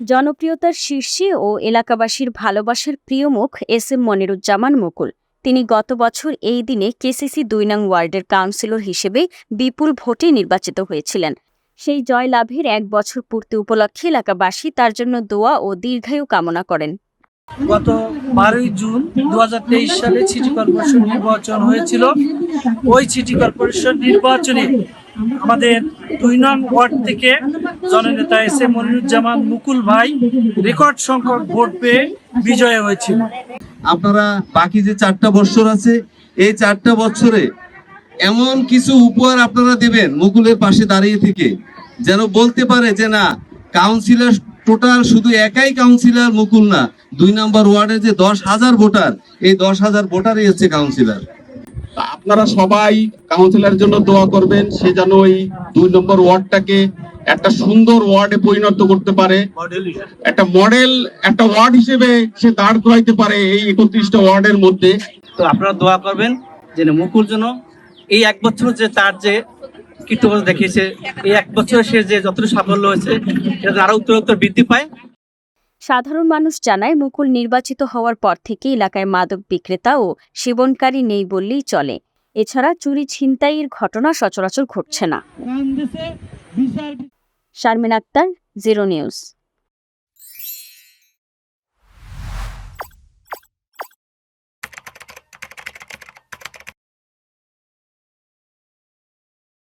জনপ্রিয়তার শীর্ষে ও এলাকাবাসীর ভালোবাসার প্রিয় মুখ এস এম মনিরুজ্জামান মুকুল। তিনি গত বছর এই দিনে কেসিসি দুই নং ওয়ার্ডের কাউন্সিলর হিসেবে বিপুল ভোটে নির্বাচিত হয়েছিলেন। সেই জয় লাভের এক বছর পূর্তি উপলক্ষে এলাকাবাসী তার জন্য দোয়া ও দীর্ঘায়ু কামনা করেন। গত বারোই জুন দু হাজার তেইশ সালে সিটি কর্পোরেশন নির্বাচন হয়েছিল। ওই সিটি কর্পোরেশন নির্বাচনে আমাদের দুই নং ওয়ার্ড থেকে জননেতা এস এ মনিরুজ্জামান মুকুল ভাই রেকর্ড সংখ্যক ভোট পেয়ে বিজয় হয়েছিল। আপনারা বাকি যে চারটা বছর আছে, এই চারটা বছরে এমন কিছু উপহার আপনারা দেবেন মুকুলের পাশে দাঁড়িয়ে থেকে, যেন বলতে পারে যে না কাউন্সিলর টোটাল শুধু একাই কাউন্সিলর মুকুল না, দুই নম্বর ওয়ার্ডে যে দশ হাজার ভোটার, এই দশ হাজার ভোটারই হচ্ছে কাউন্সিলর আপনারা সবাই কাউন্সিলরের জন্য দোয়া করবেন সে যেন ওই দুই নম্বর ওয়ার্ডটাকে একটা সুন্দর ওয়ার্ডে পরিণত করতে পারে। একটা মডেল একটা ওয়ার্ড হিসেবে সে দাঁড় করাইতে পারে এই একত্রিশটা ওয়ার্ডের মধ্যে। তো আপনারা দোয়া করবেন যে মুকুল যেন এই এক বছর যে তার যে কীর্তন দেখিয়েছে এই এক বছরে সে যে যতটুকু সাফল্য হয়েছে সেটা আরও উত্তরোত্তর বৃদ্ধি পায়। সাধারণ মানুষ জানায় মুকুল নির্বাচিত হওয়ার পর থেকে এলাকায় মাদক বিক্রেতা ও সেবনকারী নেই বললেই চলে। এছাড়া চুরি ছিনতাইয়ের ঘটনা সচরাচর ঘটছে না। Sharmin Akter zero news.